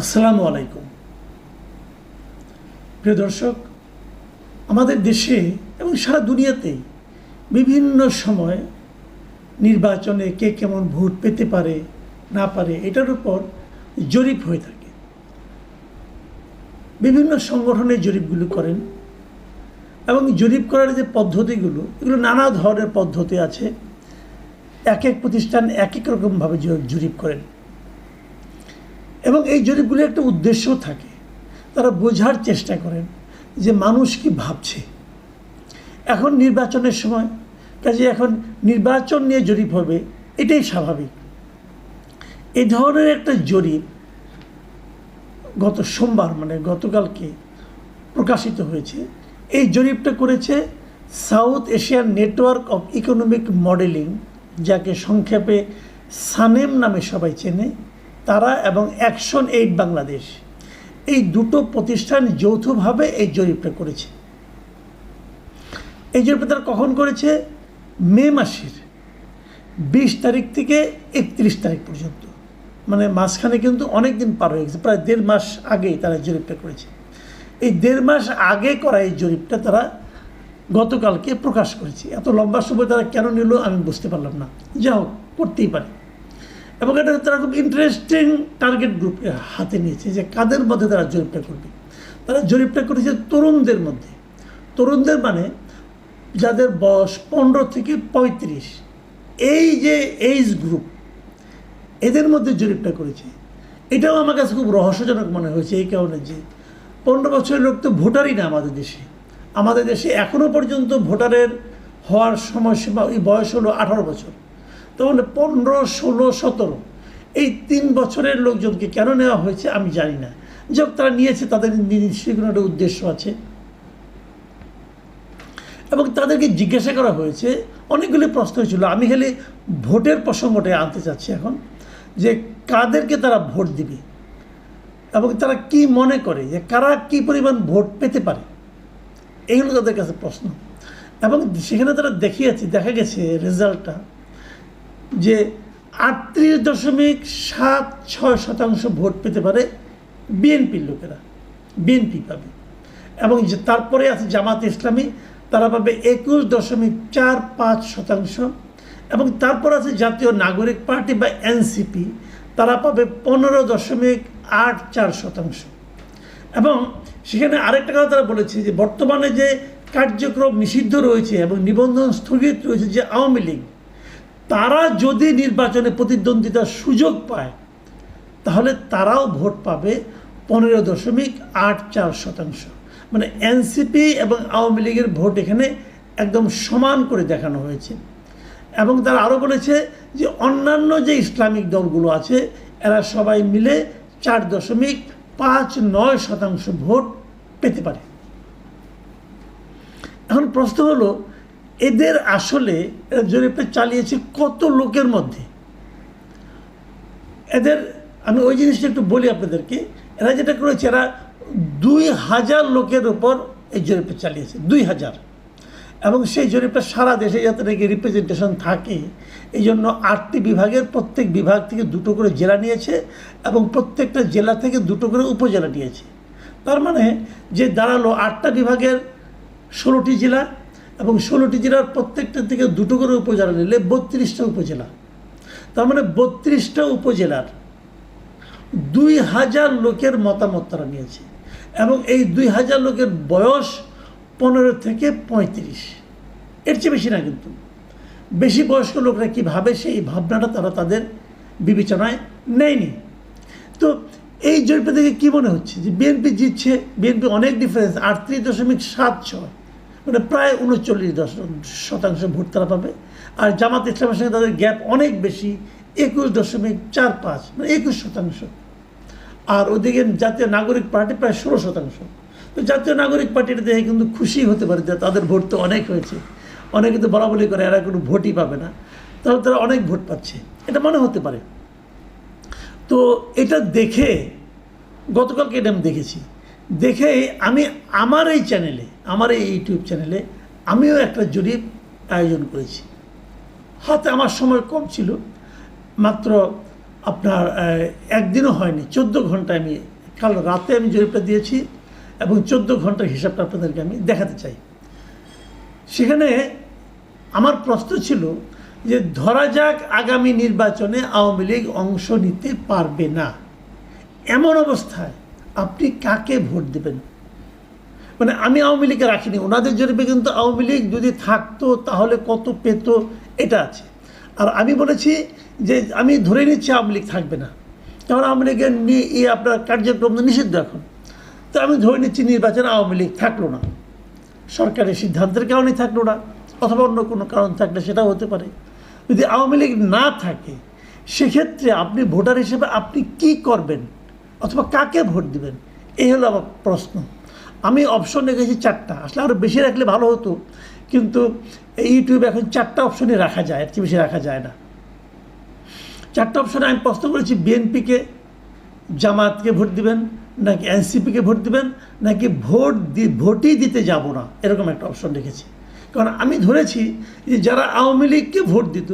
আসসালামু আলাইকুম। প্রিয় দর্শক, আমাদের দেশে এবং সারা দুনিয়াতেই বিভিন্ন সময় নির্বাচনে কে কেমন ভোট পেতে পারে, না পারে, এটার উপর জরিপ হয়ে থাকে। বিভিন্ন সংগঠনে জরিপগুলো করেন এবং জরিপ করার যে পদ্ধতিগুলো, এগুলো নানা ধরনের পদ্ধতি আছে। এক এক প্রতিষ্ঠান এক এক রকমভাবে জরিপ করেন। এবং এই জরিপগুলির একটা উদ্দেশ্য থাকে। তারা বোঝার চেষ্টা করেন যে মানুষ কি ভাবছে। এখন নির্বাচনের সময়, কাজে এখন নির্বাচন নিয়ে জরিপ হবে, এটাই স্বাভাবিক। এই ধরনের একটা জরিপ গত সোমবার মানে গতকালকে প্রকাশিত হয়েছে। এই জরিপটা করেছে South Asian network of economic modelling, যাকে সংক্ষেপে সানেম নামে সবাই চেনে। তারা এবং অ্যাকশন এইড বাংলাদেশ এই দুটো প্রতিষ্ঠান যৌথভাবে এই জরিপটা করেছে। এই জরিপটা তারা কখন করেছে? মে মাসের বিশ তারিখ থেকে একত্রিশ তারিখ পর্যন্ত। মানে মাঝখানে কিন্তু অনেক দিন পার হয়ে গেছে, প্রায় দেড় মাস আগেই তারা জরিপটা করেছে। এই দেড় মাস আগে করা এই জরিপটা তারা গতকালকে প্রকাশ করেছে। এত লম্বা সময় তারা কেন নিল আমি বুঝতে পারলাম না। যা হোক, করতেই পারে। এবং এটা তারা খুব ইন্টারেস্টিং টার্গেট গ্রুপকে হাতে নিয়েছে যে কাদের মধ্যে তারা জরিপটা করবে। তারা জরিপটা করেছে তরুণদের মধ্যে। তরুণদের মানে যাদের বয়স পনেরো থেকে পঁয়ত্রিশ। এই যে এইজ গ্রুপ এদের মধ্যে জরিপটা করেছে। এটাও আমার কাছে খুব রহস্যজনক মনে হয়েছে এই কারণে যে পনেরো বছরের লোক তো ভোটারই না আমাদের দেশে। আমাদের দেশে এখনও পর্যন্ত ভোটারের হওয়ার সময়সীমা ওই বয়স হলো আঠারো বছর। তাহলে পনেরো, ষোলো, সতেরো, এই তিন বছরের লোকজনকে কেন নেওয়া হয়েছে আমি জানি না। যাক, তারা নিয়েছে, তাদের নিশ্চয়ই একটা উদ্দেশ্য আছে। এবং তাদেরকে জিজ্ঞাসা করা হয়েছে, অনেকগুলি প্রশ্ন হয়েছিল। আমি খালি ভোটের প্রসঙ্গটা আনতে চাচ্ছি এখন, যে কাদেরকে তারা ভোট দিবে এবং তারা কি মনে করে যে কারা কি পরিমাণ ভোট পেতে পারে? এইগুলো তাদের কাছে প্রশ্ন। এবং সেখানে তারা দেখিয়েছে, দেখা গেছে রেজাল্টটা যে আটত্রিশ দশমিক সাত ছয় শতাংশ ভোট পেতে পারে বিএনপির লোকেরা, বিএনপি পাবে। এবং যে তারপরে আছে জামাত ইসলামী, তারা পাবে একুশ দশমিক চার পাঁচ শতাংশ। এবং তারপর আছে জাতীয় নাগরিক পার্টি বা এনসিপি, তারা পাবে পনেরো দশমিক আট চার শতাংশ। এবং সেখানে আরেকটা কথা তারা বলেছে যে বর্তমানে যে কার্যক্রম নিষিদ্ধ রয়েছে এবং নিবন্ধন স্থগিত রয়েছে যে আওয়ামী লীগ তারা যদি নির্বাচনে প্রতিদ্বন্দ্বিতার সুযোগ পায়, তাহলে তারাও ভোট পাবে পনেরো দশমিক আট চার শতাংশ। মানে এনসিপি এবং আওয়ামী লীগের ভোট এখানে একদম সমান করে দেখানো হয়েছে। এবং তারা আরও বলেছে যে অন্যান্য যে ইসলামিক দলগুলো আছে, এরা সবাই মিলে চার দশমিক পাঁচ নয় শতাংশ ভোট পেতে পারে। এখন প্রশ্ন হলো এদের আসলে এরা জরিপটা চালিয়েছে কত লোকের মধ্যে? এদের, আমি ওই জিনিসটা একটু বলি আপনাদেরকে, এরা যেটা করেছে, এরা দুই হাজার লোকের উপর এই জরিপটা চালিয়েছে, দুই হাজার। এবং সেই জরিপটা সারা দেশে যাতে নাকি রিপ্রেজেন্টেশন থাকে, এই জন্য আটটি বিভাগের প্রত্যেক বিভাগ থেকে দুটো করে জেলা নিয়েছে এবং প্রত্যেকটা জেলা থেকে দুটো করে উপজেলা নিয়েছে। তার মানে যে দাঁড়াল আটটা বিভাগের ষোলোটি জেলা এবং ষোলোটি জেলার প্রত্যেকটা থেকে দুটো করে উপজেলা নিলে বত্রিশটা উপজেলা। তার মানে বত্রিশটা উপজেলার দুই হাজার লোকের মতামত তারা নিয়েছে এবং এই দুই হাজার লোকের বয়স পনেরো থেকে পঁয়ত্রিশ। এর চেয়ে বেশি না কিন্তু। বেশি বয়স্ক লোকরা কী ভাবে সেই ভাবনাটা তারা তাদের বিবেচনায় নেয়নি? তো এই জরিপে থেকে কী মনে হচ্ছে যে বিএনপি জিতছে, বিএনপি অনেক ডিফারেন্স আটত্রিশ দশমিক সাত ছয়। মানে প্রায় উনচল্লিশ দশ শতাংশ ভোট তারা পাবে। আর জামাত ইসলামের সঙ্গে তাদের গ্যাপ অনেক বেশি, একুশ দশমিক চার পাঁচ মানে একুশ শতাংশ। আর ওদিকে জাতীয় নাগরিক পার্টি প্রায় ষোলো শতাংশ। তো জাতীয় নাগরিক পার্টিটা দেখে কিন্তু খুশি হতে পারে যে তাদের ভোট তো অনেক হয়েছে। অনেকে কিন্তু বলা বলি করে এরা কোনো ভোটই পাবে না। তাহলে তারা অনেক ভোট পাচ্ছে। এটা মনে হতে পারে। তো এটা দেখে গতকালকে এটা আমি দেখেছি। দেখে আমি আমার এই চ্যানেলে আমার এই ইউটিউব চ্যানেলে আমিও একটা জরিপ আয়োজন করেছি। হাতে আমার সময় কম ছিল, মাত্র আপনার একদিনও হয়নি, চোদ্দ ঘণ্টা আমি কাল রাতে আমি জরিপটা দিয়েছি এবং চোদ্দ ঘণ্টার হিসাবটা আপনাদেরকে আমি দেখাতে চাই। সেখানে আমার প্রশ্ন ছিল যে ধরা যাক আগামী নির্বাচনে আওয়ামী লীগ অংশ নিতে পারবে না। এমন অবস্থায় আপনি কাকে ভোট দেবেন? মানে আমি আওয়ামী লীগকে রাখিনি ওনাদের জরিপে কিন্তু আওয়ামী লীগ যদি থাকতো তাহলে কত পেত, এটা আছে। আর আমি বলেছি যে আমি ধরে নিচ্ছি আওয়ামী লীগ থাকবে না। কারণ আওয়ামী লীগের নিয়ে আপনার কার্যক্রম নিষিদ্ধ এখন। তো আমি ধরে নিচ্ছি নির্বাচনে আওয়ামী লীগ থাকল না। সরকারের সিদ্ধান্তের কারণে থাকল না, অথবা অন্য কোনো কারণ থাকলে সেটাও হতে পারে। যদি আওয়ামী লীগ না থাকে, সেক্ষেত্রে আপনি ভোটার হিসেবে আপনি কি করবেন? অথবা কাকে ভোট দিবেন? এই হলো আমার প্রশ্ন। আমি অপশন রেখেছি চারটা। আসলে আরও বেশি রাখলে ভালো হতো। কিন্তু এই ইউটিউবে এখন চারটা অপশনই রাখা যায়। এর চেয়ে বেশি রাখা যায় না। চারটা অপশনে আমি প্রশ্ন করেছি, বিএনপিকে জামাতকে ভোট দিবেন, নাকি এনসিপিকে ভোট দিবেন, নাকি ভোট দি, ভোটই দিতে যাব না? এরকম একটা অপশন রেখেছি। কারণ আমি ধরেছি যে যারা আওয়ামী লীগকে ভোট দিত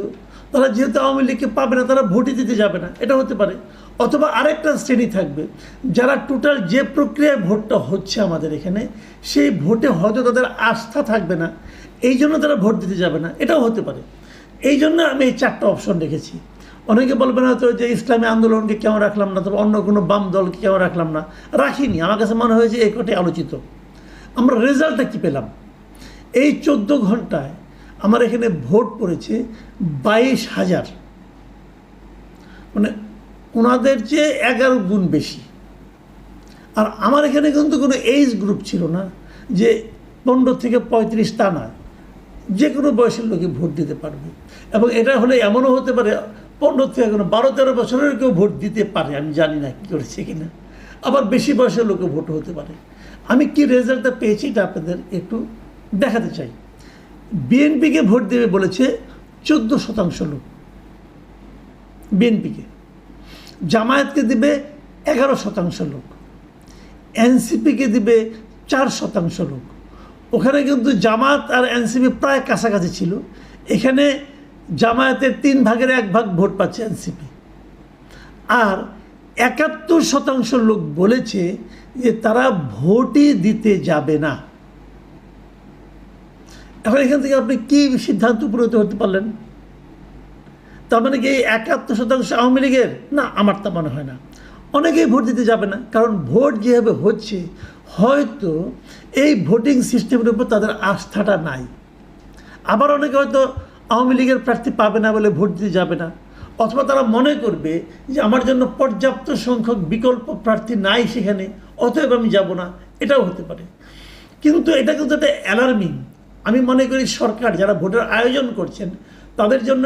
তারা যেহেতু আওয়ামী লীগকে পাবে না, তারা ভোটই দিতে যাবে না। এটা হতে পারে। অথবা আরেকটা শ্রেণি থাকবে, যারা টোটাল যে প্রক্রিয়ায় ভোটটা হচ্ছে আমাদের এখানে, সেই ভোটে হয়তো তাদের আস্থা থাকবে না। এই জন্য তারা ভোট দিতে যাবে না। এটাও হতে পারে। এই জন্য আমি এই চারটা অপশন রেখেছি। অনেকে বলবেন হয়তো যে ইসলামী আন্দোলনকে কেমন রাখলাম না তবে অন্য কোনো বাম দলকে কেমন রাখলাম না। রাখিনি। আমার কাছে মনে হয়েছে এই কটাই আলোচিত। আমরা রেজাল্টটা কী পেলাম? এই চোদ্দ ঘন্টায় আমার এখানে ভোট পড়েছে বাইশ হাজার। মানে ওনাদের চেয়ে এগারো গুণ বেশি। আর আমার এখানে কিন্তু কোনো এইজ গ্রুপ ছিল না যে পনেরো থেকে পঁয়ত্রিশ তা নয় যে কোনো বয়সের লোকে ভোট দিতে পারবে। এবং এটা হলে এমনও হতে পারে, পনেরো থেকে কোনো বারো তেরো বছরের কেউ ভোট দিতে পারে, আমি জানি না কী করেছে কিনা। আবার বেশি বয়সের লোকে ভোট হতে পারে। আমি কি রেজাল্টটা পেয়েছি এটা আপনাদের একটু দেখাতে চাই। বিএনপিকে ভোট দেবে বলেছে চোদ্দ শতাংশ লোক। বিএনপিকে। জামায়াতকে দিবে এগারো শতাংশ লোক। এনসিপিকে দিবে চার শতাংশ লোক। ওখানে কিন্তু জামাত আর এনসিপি প্রায় কাছাকাছি ছিল। এখানে জামায়াতের তিন ভাগের এক ভাগ ভোট পাচ্ছে এনসিপি। আর একাত্তর শতাংশ লোক বলেছে যে তারা ভোটই দিতে যাবে না। এখন এখান থেকে আপনি কি সিদ্ধান্ত উপনীত হতে পারলেন? তার মানে কি একাত্তর শতাংশ আওয়ামী লীগের? না, আমার তা মনে হয় না। অনেকেই ভোট দিতে যাবে না, কারণ ভোট যেভাবে হচ্ছে, হয়তো এই ভোটিং সিস্টেমের উপর তাদের আস্থাটা নাই। আবার অনেকে হয়তো আওয়ামী লীগের প্রার্থী পাবে না বলে ভোট দিতে যাবে না। অথবা তারা মনে করবে যে আমার জন্য পর্যাপ্ত সংখ্যক বিকল্প প্রার্থী নাই সেখানে, অতএব আমি যাব না। এটাও হতে পারে। কিন্তু এটা কিন্তু একটা অ্যালার্মিং আমি মনে করি সরকার যারা ভোটের আয়োজন করছেন তাদের জন্য